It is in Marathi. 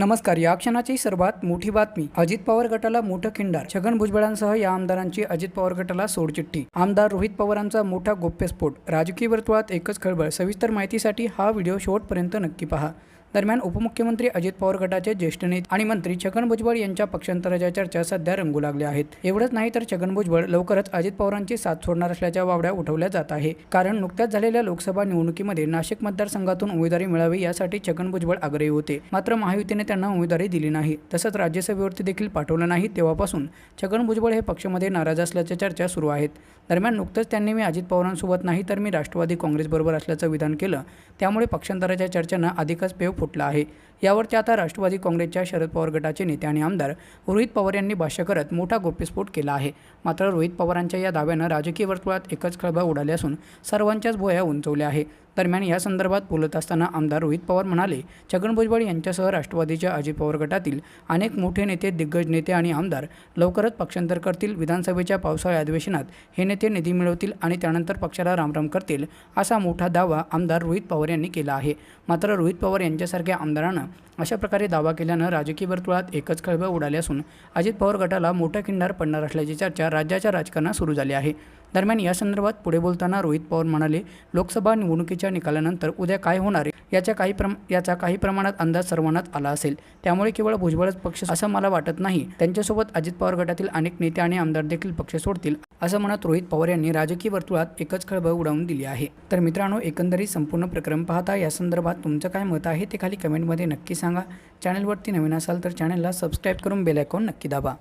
नमस्कार या क्षणाची सर्वात मोठी बातमी अजित पवार गटाला मोठं खिंडार छगन भुजबळांसह या आमदारांची अजित पवार गटाला सोडचिठ्ठी. आमदार रोहित पवारांचा मोठा गोप्यस्फोट राजकीय वर्तुळात एकच खळबळ सविस्तर माहितीसाठी हा व्हिडिओ शेवटपर्यंत नक्की पहा. दरम्यान उपमुख्यमंत्री अजित पवार गटाचे ज्येष्ठ नेते आणि मंत्री छगन भुजबळ यांच्या पक्षांतराच्या चर्चा सध्या रंगू लागल्या आहेत. एवढंच नाही तर छगन भुजबळ लवकरच अजित पवारांची साथ सोडणार असल्याच्या वावड्या उठवल्या जात आहे. कारण नुकत्याच झालेल्या लोकसभा निवडणुकीमध्ये नाशिक मतदारसंघातून उमेदवारी मिळावी यासाठी छगन भुजबळ आग्रही होते. मात्र महायुतीने त्यांना उमेदवारी दिली नाही. तसंच राज्यसभेवरती देखील पाठवलं नाही तेव्हापासून छगन भुजबळ हे पक्षामध्ये नाराज असल्याच्या चर्चा सुरू आहेत. दरम्यान नुकतंच त्यांनी मी अजित पवारांसोबत नाही तर मी राष्ट्रवादी काँग्रेसबरोबर असल्याचं विधान केलं. त्यामुळे पक्षांतराच्या चर्चांना अधिकच पेव फुटला आहे. यावरती आता राष्ट्रवादी काँग्रेसच्या शरद पवार गटाचे नेते आणि आमदार रोहित पवार यांनी भाष्य करत मोठा गोप्यस्फोट केला आहे. मात्र रोहित पवारांच्या या दाव्यानं राजकीय वर्तुळात एकच खळबळ उडाली असून सर्वांच्याच भोया उंचवल्या आहे. दरम्यान या संदर्भात बोलत असताना आमदार रोहित पवार म्हणाले छगन भुजबळ यांच्यासह राष्ट्रवादीच्या अजित पवार गटातील अनेक मोठे नेते दिग्गज नेते आणि आमदार लवकरच पक्षांतर करतील विधानसभेच्या पावसाळी अधिवेशनात हे नेते निधी मिळवतील आणि त्यानंतर पक्षाला रामराम करतील असा मोठा दावा आमदार रोहित पवार यांनी केला आहे. मात्र रोहित पवार यांच्यासारख्या आमदारानं अशा प्रकारे दावा केल्यानं राजकीय वर्तुळात एकच खळबळ उडाली असून अजित पवार गटाला मोठा खिंडार पडणार असल्याची चर्चा राज्याच्या राजकारणात सुरू झाली आहे. दरम्यान या संदर्भात पुढे बोलताना रोहित पवार म्हणाले लोकसभा निवडणुकीच्या निकालानंतर उद्या काय होणार याच्या काही प्रम याचा काही प्रमाणात अंदाज सर्वांनाच आला असेल. त्यामुळे केवळ भुजबळच पक्ष असं मला वाटत नाही. त्यांच्यासोबत अजित पवार गटातील अनेक नेते आणि आमदार देखील पक्ष सोडतील. असं म्हणत रोहित पवार यांनी राजकीय वर्तुळात एकच खळबळ उडावून दिली आहे. तर मित्रांनो एकंदरीत संपूर्ण प्रकरण पाहता या संदर्भात तुमचं काय मत आहे ते खाली कमेंटमध्ये नक्की सांगा. चॅनलवरती नवीन असाल तर चॅनलला सबस्क्राईब करून बेल आयकॉन नक्की दाबा.